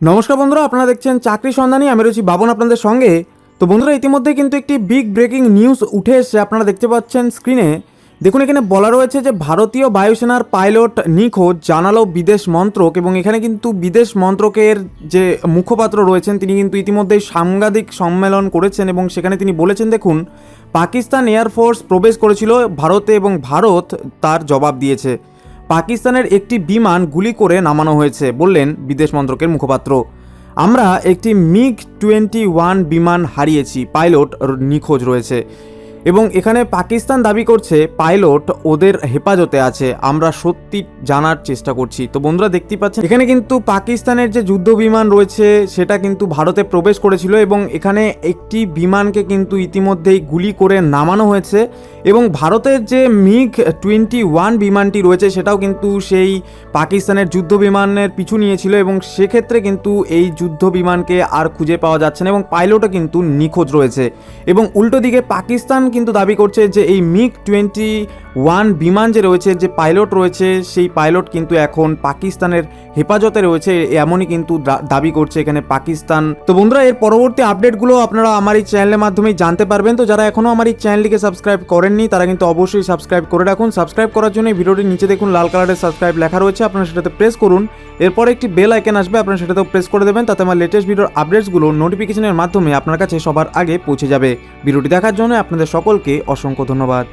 নমস্কার বন্ধুরা, আপনারা দেখছেন চাকরি সন্ধানী। আমি রয়েছি বাবন আপনাদের সঙ্গে। তো বন্ধুরা ইতিমধ্যে কিন্তু একটি বিগ ব্রেকিং নিউজ উঠে এসছে। আপনারা দেখতে পাচ্ছেন স্ক্রিনে দেখুন, এখানে বলা রয়েছে যে ভারতীয় বায়ুসেনার পাইলট নিখোঁজ, জানালো বিদেশ মন্ত্রক এবং এখানে কিন্তু বিদেশ মন্ত্রকের যে মুখপাত্র রয়েছেন, তিনি কিন্তু ইতিমধ্যেই সাংবাদিক সম্মেলন করেছেন এবং সেখানে তিনি বলেছেন, দেখুন, পাকিস্তান এয়ারফোর্স প্রবেশ করেছিল ভারতে এবং ভারত তার জবাব দিয়েছে। পাকিস্তানের একটি বিমান গুলি করে নামানো হয়েছে, বললেন বিদেশ মন্ত্রকের মুখপাত্র। আমরা একটি মিগ টোয়েন্টি ওয়ান বিমান হারিয়েছি, পাইলট নিখোঁজ রয়েছে। এবং এখানে পাকিস্তান দাবি করছে, পাইলট ওদের হেফাজতে আছে। আমরা সত্যি জানার চেষ্টা করছি। তো বন্ধুরা দেখতে পাচ্ছেন, এখানে কিন্তু পাকিস্তানের যে যুদ্ধ বিমান রয়েছে, সেটা কিন্তু ভারতে প্রবেশ করেছিল এবং এখানে একটি বিমানকে কিন্তু ইতিমধ্যেই গুলি করে নামানো হয়েছে এবং ভারতের যে মিগ টোয়েন্টি ওয়ান বিমানটি রয়েছে, সেটাও কিন্তু সেই পাকিস্তানের যুদ্ধ বিমানের পিছু নিয়েছিল এবং সেক্ষেত্রে কিন্তু এই যুদ্ধ বিমানকে আর খুঁজে পাওয়া যাচ্ছে না এবং পাইলটও কিন্তু নিখোঁজ রয়েছে। এবং উল্টো দিকে পাকিস্তান কিন্তু দাবি করছে যে এই মিগ টোয়েন্টি ওয়ান বিমান যে রয়েছে, যে পাইলট রয়েছে, সেই পাইলট কিন্তু এখন পাকিস্তানের হেফাজতে রয়েছে, এমনই কিন্তু দাবি করছে এখানে পাকিস্তান। তো বন্ধুরা, এর পরবর্তী আপডেটগুলো আপনারা আমার এই চ্যানেলের মাধ্যমেই জানতে পারবেন। তো যারা এখনও আমার এই চ্যানেলটিকে সাবস্ক্রাইব করেননি, তারা কিন্তু অবশ্যই সাবস্ক্রাইব করে রাখুন। সাবস্ক্রাইব করার জন্য এই ভিডিওটির নিচে দেখুন লাল কালারের সাবস্ক্রাইব লেখা রয়েছে, আপনারা সেটাতে প্রেস করুন। এরপর একটি বেল আইকন আসবে, আপনারা সেটাতেও প্রেস করে দেবেন, তাতে আমার লেটেস্ট ভিডিওর আপডেটসগুলো নোটিফিকেশনের মাধ্যমে আপনার কাছে সবার আগে পৌঁছে যাবে। ভিডিওটি দেখার জন্য আপনাদের সকলকে অসংখ্য ধন্যবাদ।